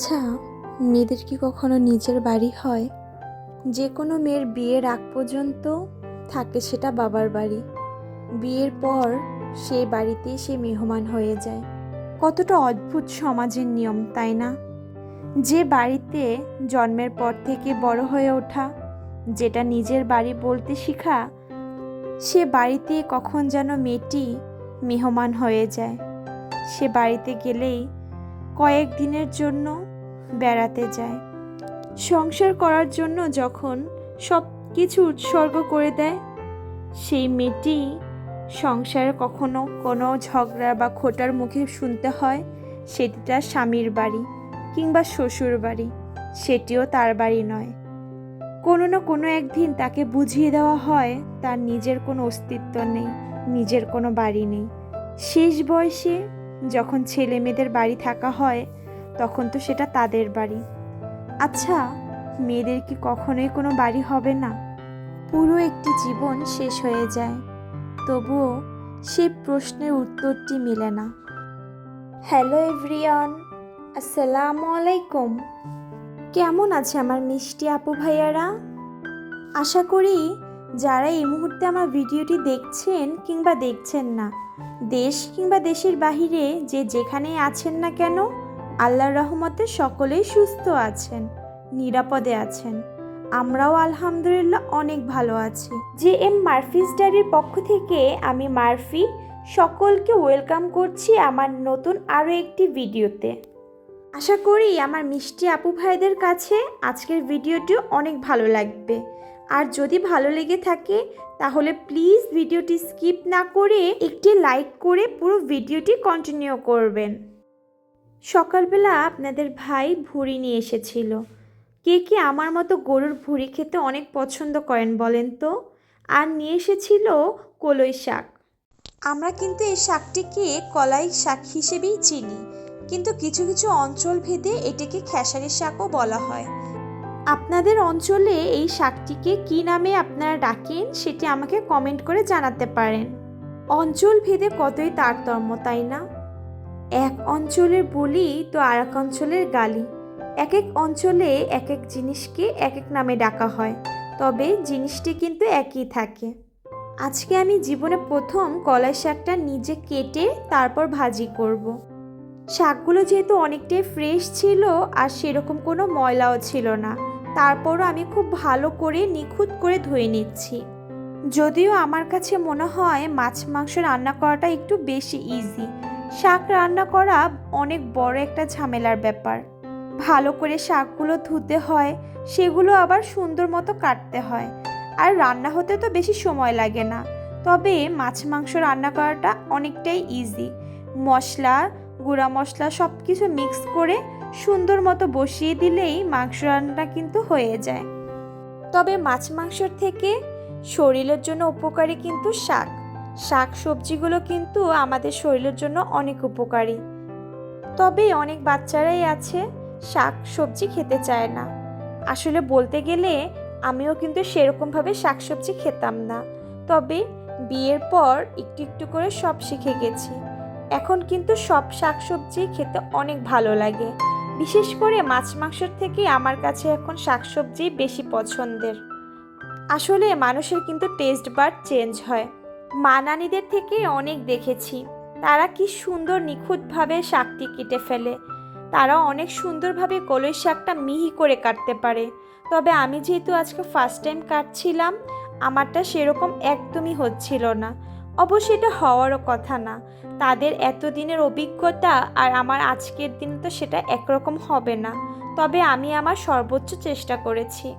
আচ্ছা মেয়েদের কি কখনো নিজের বাড়ি হয়? যে কোনো মেয়ের বিয়ের আগ পর্যন্ত থাকে সেটা বাবার বাড়ি। বিয়ের পর সেই বাড়িতে সে মেহমান হয়ে যায়। কতটা অদ্ভুত সমাজের নিয়ম, তাই না? যে বাড়িতে জন্মের পর থেকে বড় হয়ে ওঠা, যেটা নিজের বাড়ি বলতে শেখা, সে বাড়িতে কখন যেন মেয়েটি মেহমান হয়ে যায়। সে বাড়িতে গেলেই কয়েক দিনের জন্য বেড়াতে যায়। সংসার করার জন্য যখন সব কিছু উৎসর্গ করে দেয়, সেই মেয়েটি সংসারে কখনো কোনো ঝগড়া বা খোটার মুখে শুনতে হয় সেটি তার স্বামীর বাড়ি কিংবা শ্বশুর বাড়ি, সেটিও তার বাড়ি নয়। কোনো না কোনো একদিন তাকে বুঝিয়ে দেওয়া হয়, তার নিজের কোনো অস্তিত্ব নেই, নিজের কোনো বাড়ি নেই। শেষ বয়সে যখন ছেলে মেয়েদের বাড়ি থাকা হয়, তখন তো সেটা তাদের বাড়ি। আচ্ছা মেয়েদের কি কখনোই কোনো বাড়ি হবে না? পুরো একটি জীবন শেষ হয়ে যায়, তবুও সে প্রশ্নের উত্তরটি মেলে না। হ্যালো এভরিওয়ান, আসসালামু আলাইকুম। কেমন আছে আমার মিষ্টি আপু ভাইয়ারা? আশা করি যারা এই মুহূর্তে আমার ভিডিওটি দেখছেন কিংবা দেখছেন না, দেশ কিংবা দেশের বাহিরে যে যেখানেই আছেন না কেন, আল্লাহর রহমতে সকলেই সুস্থ আছেন, নিরাপদে আছেন। আমরাও আলহামদুলিল্লাহ অনেক ভালো আছি। যে এম মার্ফিস ডায়েরির পক্ষ থেকে আমি মার্ফি সকলকে ওয়েলকাম করছি আমার নতুন আরও একটি ভিডিওতে। আশা করি আমার মিষ্টি আপু ভাইদের কাছে আজকের ভিডিওটি অনেক ভালো লাগবে। আর যদি ভালো লেগে থাকে, তাহলে প্লিজ ভিডিওটি স্কিপ না করে একটি লাইক করে পুরো ভিডিওটি কন্টিনিউ করবেন। সকালবেলা আপনাদের ভাই ভুড়ি নিয়ে এসেছিল। কে কে আমার মতো গরুর ভুড়ি খেতে অনেক পছন্দ করেন বলেন তো? আর নিয়ে এসেছিল কলই শাক। আমরা কিন্তু এই শাকটিকে কলাই শাক হিসেবেই চিনি। কিন্তু কিছু কিছু অঞ্চল ভেদে এটিকে খেসারি শাকও বলা হয়। আপনাদের অঞ্চলে এই শাকটিকে কী নামে আপনারা ডাকেন সেটি আমাকে কমেন্ট করে জানাতে পারেন। অঞ্চল ভেদে কতই তারতম্য, তাই না? এক অঞ্চলের বলি তো আর এক অঞ্চলের গালি। এক এক অঞ্চলে এক এক জিনিসকে এক এক নামে ডাকা হয়, তবে জিনিসটি কিন্তু একই থাকে। আজকে আমি জীবনে প্রথম কলাই শাকটা নিজে কেটে তারপর ভাজি করব। শাকগুলো যেহেতু অনেকটাই ফ্রেশ ছিল আর সেরকম কোনো ময়লাও ছিল না, তারপরও আমি খুব ভালো করে নিখুঁত করে ধুয়ে নিচ্ছি। যদিও আমার কাছে মনে হয় মাছ মাংস রান্না করাটা একটু বেশি ইজি শাক রান্না করা অনেক বড় একটা ঝামেলার ব্যাপার। ভালো করে শাকগুলো ধুতে হয়, সেগুলো আবার সুন্দর মতো কাটতে হয়। আর রান্না হতে তো বেশি সময় লাগে না। তবে মাছ মাংস রান্না করাটা অনেকটাই ইজি মশলা গুঁড়া মশলা সব কিছু মিক্স করে সুন্দর মতো বসিয়ে দিলেই মাংস রান্নাটা কিন্তু হয়ে যায়। তবে মাছ মাংসর থেকে শরীরের জন্য উপকারী কিন্তু শাক। শাক সবজিগুলো কিন্তু আমাদের শরীরের জন্য অনেক উপকারী। তবে অনেক বাচ্চারাই আছে শাক সবজি খেতে চায় না। আসলে বলতে গেলে আমিও কিন্তু সেরকমভাবে শাক সবজি খেতাম না। তবে বিয়ের পর একটু একটু করে সব শিখে গেছি। এখন কিন্তু সব শাক সবজি খেতে অনেক ভালো লাগে। বিশেষ করে মাছ মাংসের থেকে আমার কাছে এখন শাকসবজি বেশি পছন্দের। আসলে মানুষের কিন্তু টেস্ট বার চেঞ্জ হয়। মা নানিদের থেকে অনেক দেখেছি। তারা কি সুন্দর নিখুঁতভাবে শাকটি কেটে ফেলে। তারা অনেক সুন্দরভাবে কলই শাকটা মিহি করে কাটতে পারে। তবে আমি যেহেতু আজকে ফার্স্ট টাইম কাটছিলাম, আমারটা সেরকম একদমই হচ্ছিল না। অবশ্য এটা হওয়ারও কথা না। তাদের এতদিনের অভিজ্ঞতা আর আমার আজকের দিনে তো সেটা একরকম হবে না। তবে আমি আমার সর্বোচ্চ চেষ্টা করেছি।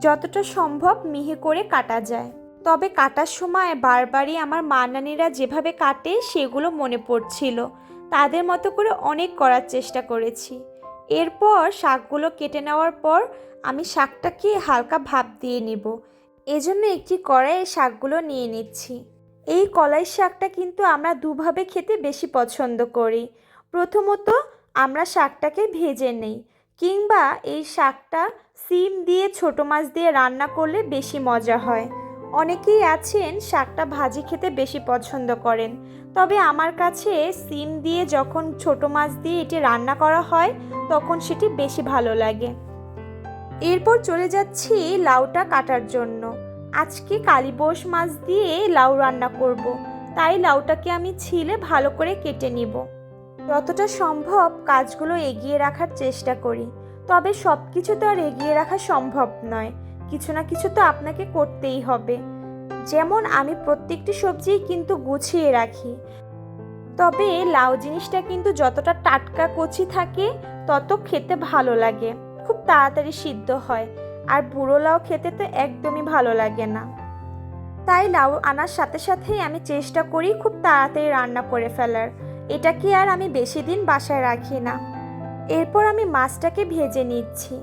যতটা সম্ভব মিহি করে কাটা যায়। তবে কাটার সময় বারবারই আমার মা নানিরা যেভাবে কাটে, সেগুলো মনে পড়ছিল। তাদের মতো করে অনেক করার চেষ্টা করেছি। এরপর শাকগুলো কেটে নেওয়ার পর আমি শাকটাকে হালকা ভাপ দিয়ে নেব। এজন্য একটি কড়াইয়ে শাকগুলো নিয়ে নিচ্ছি। এই কলাই শাকটা কিন্তু আমরা দুভাবে খেতে বেশি পছন্দ করি। প্রথমত, আমরা শাকটাকে ভেজে নেই কিংবা এই শাকটা সিম দিয়ে ছোটো মাছ দিয়ে রান্না করলে বেশি মজা হয়। অনেকেই আছেন শাকটা ভাজি খেতে বেশি পছন্দ করেন। তবে আমার কাছে সিম দিয়ে যখন ছোট মাছ দিয়ে এটি রান্না করা হয়, তখন সেটি বেশি ভালো লাগে। এরপর চলে যাচ্ছি লাউটা কাটার জন্য। আজকে কালীবোস মাছ দিয়ে লাউ রান্না করব। তাই লাউটাকে আমি ছিলে ভালো করে কেটে নিব। যতটা সম্ভব কাজগুলো এগিয়ে রাখার চেষ্টা করি। তবে সব কিছু তো আর এগিয়ে রাখা সম্ভব নয়। কিছু না কিছু তো আপনাকে করতেই হবে। যেমন আমি প্রত্যেকটি সবজি কিন্তু গুছিয়ে রাখি। তবে লাউ জিনিসটা কিন্তু যতটা টাটকা কচি থাকে, তত খেতে ভালো লাগে। খুব তাড়াতাড়ি সিদ্ধ হয়। আর বুড়ো লাউ খেতে তো একদমই ভালো লাগে না। তাই লাউ আনার সাথে সাথেই আমি চেষ্টা করি খুব তাড়াতাড়ি রান্না করে ফেলার। এটাকে আর আমি বেশি দিন বাসায় রাখি না। এরপর আমি মাছটাকে ভেজে নিচ্ছি।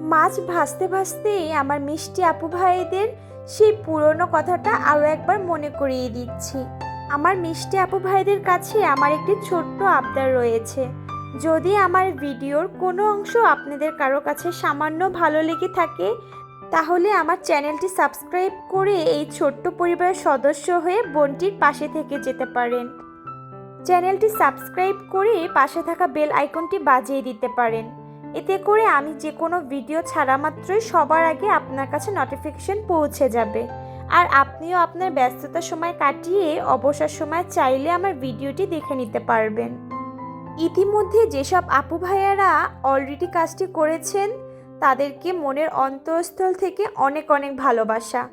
মাছ ভাজতে ভাজতেই আমার মিষ্টি আপু ভাইদের সেই পুরনো কথাটা আরও একবার মনে করিয়ে দিচ্ছি। আমার মিষ্টি আপু ভাইদের কাছে আমার একটি ছোট্ট আবদার রয়েছে। যদি আমার ভিডিওর কোনো অংশ আপনাদের কারও কাছে সামান্য ভালো লেগে থাকে, তাহলে আমার চ্যানেলটি সাবস্ক্রাইব করে এই ছোট্ট পরিবারের সদস্য হয়ে বোনটির পাশে থেকে যেতে পারেন। চ্যানেলটি সাবস্ক্রাইব করে পাশে থাকা বেল আইকনটি বাজিয়ে দিতে পারেন। এতে করে আমি যে কোনো ভিডিও ছাড়া মাত্রই সবার আগে আপনার কাছে নোটিফিকেশন পৌঁছে যাবে। আর আপনিও আপনার ব্যস্ততার সময় কাটিয়ে অবসর সময় চাইলে আমার ভিডিওটি দেখে নিতে পারবেন। ইতিমধ্যে যেসব আপু ভাইয়ারা অলরেডি কাজটি করেছেন, তাদেরকে মনের অন্তঃস্থল থেকে অনেক অনেক ভালোবাসা।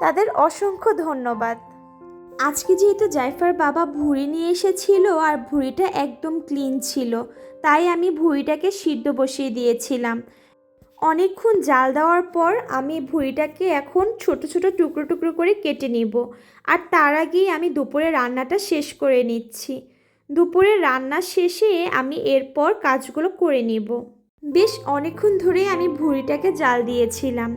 তাদের অসংখ্য ধন্যবাদ। আজকে যেহেতু জাইফার বাবা ভুঁড়ি নিয়ে এসেছিল আর ভুঁড়িটা একদম ক্লিন ছিল, তাই আমি ভুঁড়িটাকে সিদ্ধ বসিয়ে দিয়েছিলাম। অনেকক্ষণ জাল দেওয়ার পর আমি ভুঁড়িটাকে এখন ছোট ছোট টুকরো টুকরো করে কেটে নিব। আর তার আগেই আমি দুপুরে রান্নাটা শেষ করে নিচ্ছি। দুপুরে রান্না শেষে আমি এরপর কাজগুলো করে নিব। বেশ অনেকক্ষণ ধরে আমি ভুঁড়িটাকে জাল দিয়েছিলাম।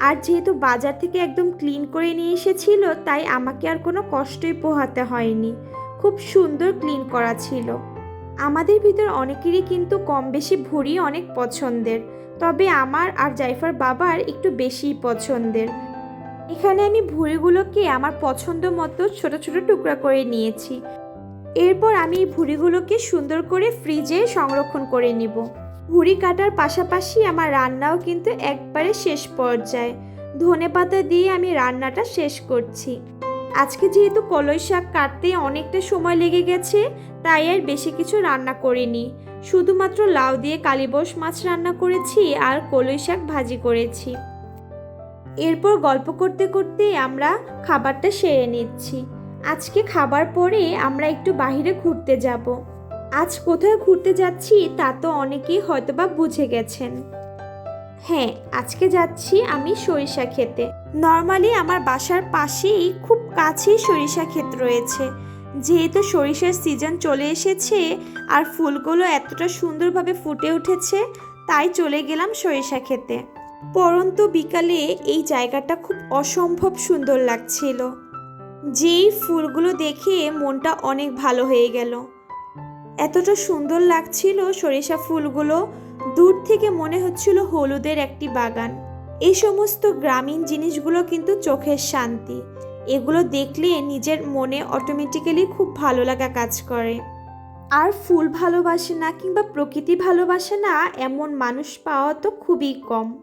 আর যেহেতু বাজার থেকে একদম ক্লিন করে নিয়ে এসেছিল, তাই আমাকে আর কোনো কষ্টই পোহাতে হয়নি। খুব সুন্দর ক্লিন করা ছিল। আমাদের ভিতর অনেকেরই কিন্তু কম বেশি ভুঁড়ি অনেক পছন্দের, তবে আমার আর জাইফার বাবার একটু বেশিই পছন্দের। এখানে আমি ভুঁড়িগুলোকে আমার পছন্দ মতো ছোট ছোট টুকরা করে নিয়েছি। এরপর আমি এই ভুঁড়িগুলোকে সুন্দর করে ফ্রিজে সংরক্ষণ করে নিব। ভুঁড়ি কাটার পাশাপাশি আমার রান্নাও কিন্তু একবারে শেষ পর্যায়ে। ধনে পাতা দিয়ে আমি রান্নাটা শেষ করছি। আজকে যেহেতু কলই শাক কাটতে অনেকটা সময় লেগে গেছে, তাই আর বেশি কিছু রান্না করিনি। শুধুমাত্র লাউ দিয়ে কালিবস মাছ রান্না করেছি আর কলই শাক ভাজি করেছি। এরপর গল্প করতে করতে আমরা খাবারটা সেরে নিচ্ছি। আজকে খাবার পরে আমরা একটু বাইরে ঘুরতে যাব। আজ কোথায় ঘুরতে যাচ্ছি তা তো অনেকেই হয়তোবা বুঝে গেছেন। হ্যাঁ আজকে যাচ্ছি আমি সরিষা খেতে। নর্মালি আমার বাসার পাশেই খুব কাছেই সরিষা ক্ষেত রয়েছে। যেহেতু সরিষার সিজন চলে এসেছে আর ফুলগুলো এতটা সুন্দরভাবে ফুটে উঠেছে, তাই চলে গেলাম সরিষা খেতে। পরন্ত বিকালে এই জায়গাটা খুব অসম্ভব সুন্দর লাগছিল। যেই ফুলগুলো দেখে মনটা অনেক ভালো হয়ে গেল। এতটা সুন্দর লাগছিল সরিষা ফুলগুলো। দূর থেকে মনে হচ্ছিল হলুদের একটি বাগান। এই সমস্ত গ্রামীণ জিনিসগুলো কিন্তু চোখের শান্তি। এগুলো দেখলে নিজের মনে অটোমেটিক্যালি খুব ভালো লাগা কাজ করে। আর ফুল ভালোবাসে না কিংবা প্রকৃতি ভালোবাসে না, এমন মানুষ পাওয়া তো খুবই কম।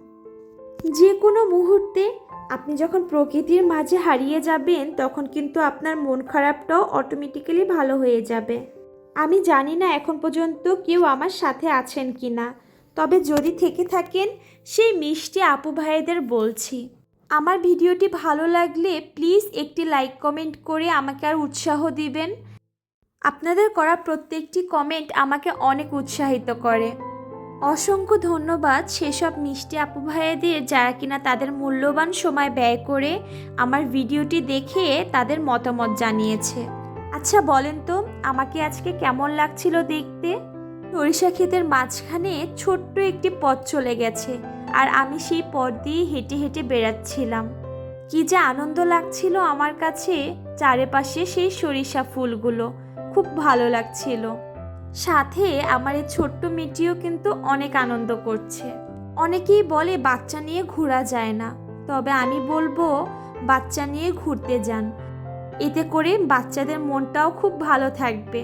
যে কোনো মুহূর্তে আপনি যখন প্রকৃতির মাঝে হারিয়ে যাবেন, তখন কিন্তু আপনার মন খারাপটাও অটোমেটিক্যালি ভালো হয়ে যাবে। আমি জানি না এখন পর্যন্ত কেউ আমার সাথে আছেন কি না তবে যদি থেকে থাকেন, সেই মিষ্টি আপু ভাইদের বলছি। আমার ভিডিওটি ভালো লাগলে প্লিজ একটি লাইক কমেন্ট করে আমাকে আর উৎসাহ দিবেন। আপনাদের করা প্রত্যেকটি কমেন্ট আমাকে অনেক উৎসাহিত করে। অসংখ্য ধন্যবাদ সেসব মিষ্টি আপু ভাইয়াদের যারা কিনা তাদের মূল্যবান সময় ব্যয় করে আমার ভিডিওটি দেখে তাদের মতামত জানিয়েছে। আচ্ছা বলেন তো, আমাকে আজকে কেমন লাগছিল দেখতে? সরিষা ক্ষেতের মাঝখানে ছোট্ট একটি পথ চলে গেছে আর আমি সেই পথ দিয়ে হেঁটে হেঁটে বেড়াচ্ছিলাম। কি যে আনন্দ লাগছিল আমার কাছে, চারিপাশে সেই সরিষা ফুলগুলো। খুব ভালো লাগছিল। সাথে আমার এই ছোট্ট মেয়েটিও কিন্তু অনেক আনন্দ করছে। অনেকেই বলে বাচ্চা নিয়ে ঘোরা যায় না। তবে আমি বলব, বাচ্চা নিয়ে ঘুরতে যান। এতে করে বাচ্চাদের মনটাও খুব ভালো থাকবে।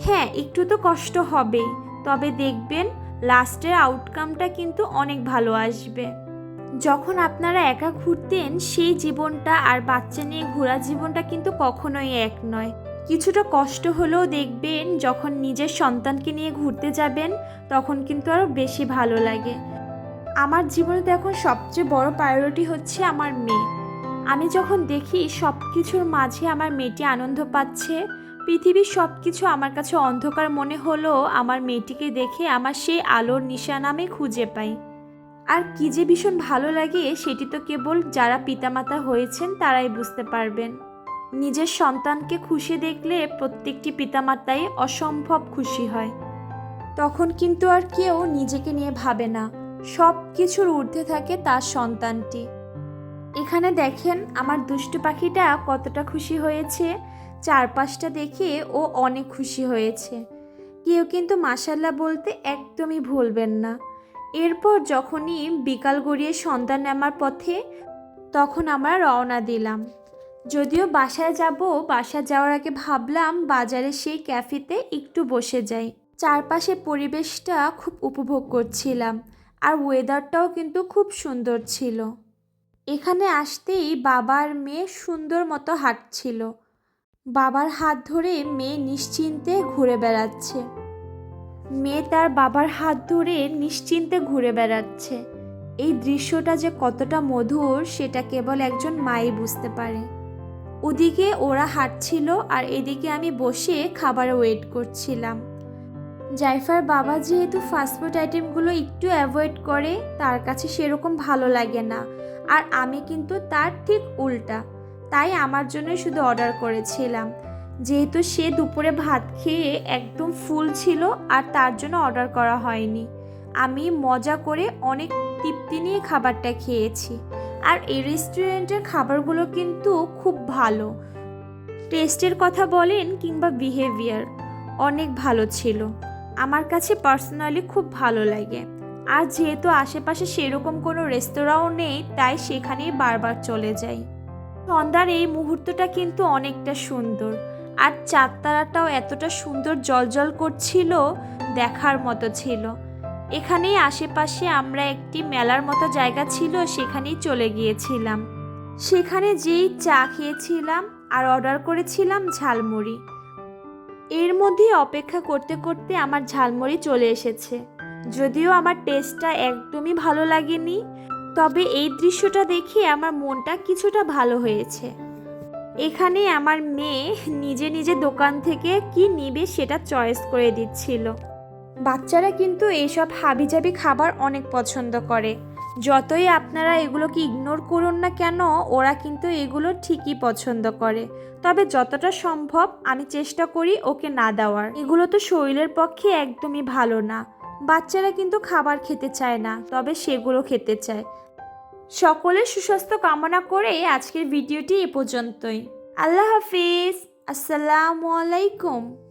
হ্যাঁ একটু তো কষ্ট হবেই। তবে দেখবেন, লাস্টের আউটকামটা কিন্তু অনেক ভালো আসবে। যখন আপনারা একা ঘুরতেন, সেই জীবনটা আর বাচ্চা নিয়ে ঘোরা জীবনটা কিন্তু কখনোই এক নয়। কিছুটা কষ্ট হলেও দেখবেন যখন নিজের সন্তানকে নিয়ে ঘুরতে যাবেন, তখন কিন্তু আরও বেশি ভালো লাগে। আমার জীবনে তো এখন সবচেয়ে বড় প্রায়োরিটি হচ্ছে আমার মেয়ে। আমি যখন দেখি সব কিছুর মাঝে আমার মেয়েটি আনন্দ পাচ্ছে, পৃথিবীর সব কিছু আমার কাছে অন্ধকার মনে হলেও আমার মেয়েটিকে দেখে আমার সেই আলোর নিশান আমি খুঁজে পাই। আর কি যে ভীষণ ভালো লাগে সেটি তো কেবল যারা পিতামাতা হয়েছেন তারাই বুঝতে পারবেন। নিজের সন্তানকে খুশি দেখলে প্রত্যেকটি পিতামাতাই অসম্ভব খুশি হয়। তখন কিন্তু আর কেউ নিজেকে নিয়ে ভাবে না, সব কিছুর ঊর্ধ্বে থাকে তার সন্তানটি। এখানে দেখেন আমার দুষ্টু পাখিটা কতটা খুশি হয়েছে, চারপাশটা দেখে ও অনেক খুশি হয়েছে। কেউ কিন্তু মাসাল্লাহ বলতে একদমই ভুলবেন না। এরপর যখনই বিকাল গড়িয়ে সন্তান নামার পথে তখন আমরা রওনা দিলাম। যদিও বাসায় যাব বাসা যাওয়ার আগে ভাবলাম বাজারে সেই ক্যাফেতে একটু বসে যাই। চারপাশে পরিবেশটা খুব উপভোগ করছিলাম আর ওয়েদারটাও কিন্তু খুব সুন্দর ছিল। এখানে আসতেই বাবার মেয়ে সুন্দর মতো হাঁটছিল। বাবার হাত ধরে মেয়ে নিশ্চিন্তে ঘুরে বেড়াচ্ছে। মেয়ে তার বাবার হাত ধরে নিশ্চিন্তে ঘুরে বেড়াচ্ছে। এই দৃশ্যটা যে কতটা মধুর, সেটা কেবল একজন মাই বুঝতে পারে। ওদিকে ওরা হাঁটছিল আর এদিকে আমি বসে খাবার ওয়েট করছিলাম। জাইফার বাবা যেহেতু ফাস্টফুড আইটেমগুলো একটু অ্যাভয়েড করে, তার কাছে সেরকম ভালো লাগে না। আর আমি কিন্তু তার ঠিক উল্টা। তাই আমার জন্য শুধু অর্ডার করেছিলাম। যেহেতু সে দুপুরে ভাত খেয়ে একদম ফুল ছিল আর তার জন্য অর্ডার করা হয়নি। আমি মজা করে অনেক তৃপ্তি নিয়ে খাবারটা খেয়েছি। আর এই রেস্টুরেন্টের খাবারগুলো কিন্তু খুব ভালো। টেস্টের কথা বলেন কিংবা বিহেভিয়ার অনেক ভালো ছিল। আমার কাছে পার্সোনালি খুব ভালো লাগে। আর যেহেতু আশেপাশে সেরকম কোনো রেস্তোরাঁও নেই, তাই সেখানেই বারবার চলে যাই। সন্ধ্যার এই মুহূর্তটা কিন্তু অনেকটা সুন্দর। আর চাঁদতারাটাও এতটা সুন্দর জলজল করছিল, দেখার মতো ছিল। এখানেই আশেপাশে আমরা একটি মেলার মতো জায়গা ছিল, সেখানেই চলে গিয়েছিলাম। সেখানে যেই চা খেয়েছিলাম আর অর্ডার করেছিলাম ঝালমুড়ি। এর মধ্যে অপেক্ষা করতে করতে আমার ঝালমুড়ি চলে এসেছে। যদিও আমার টেস্টটা একদমই ভালো লাগেনি, তবে এই দৃশ্যটা দেখে আমার মনটা কিছুটা ভালো হয়েছে। এখানে আমার মেয়ে নিজে নিজে দোকান থেকে কি নিবে সেটা চয়েস করে দিচ্ছিল। বাচ্চারা কিন্তু এইসব হাবিজাবি খাবার অনেক পছন্দ করে। যতই আপনারা এগুলোকে ইগনোর করুন না কেন, ওরা কিন্তু এগুলো ঠিকই পছন্দ করে। তবে যতটা সম্ভব আমি চেষ্টা করি ওকে না দেওয়ার। এগুলো তো শরীরের পক্ষে একদমই ভালো না। বাচ্চারা কিন্তু খাবার খেতে চায় না, তবে সেগুলো খেতে চায়। সকলের সুস্বাস্থ্য কামনা করে আজকের ভিডিওটি এ পর্যন্তই। আল্লাহ হাফিজ। আসসালামু আলাইকুম।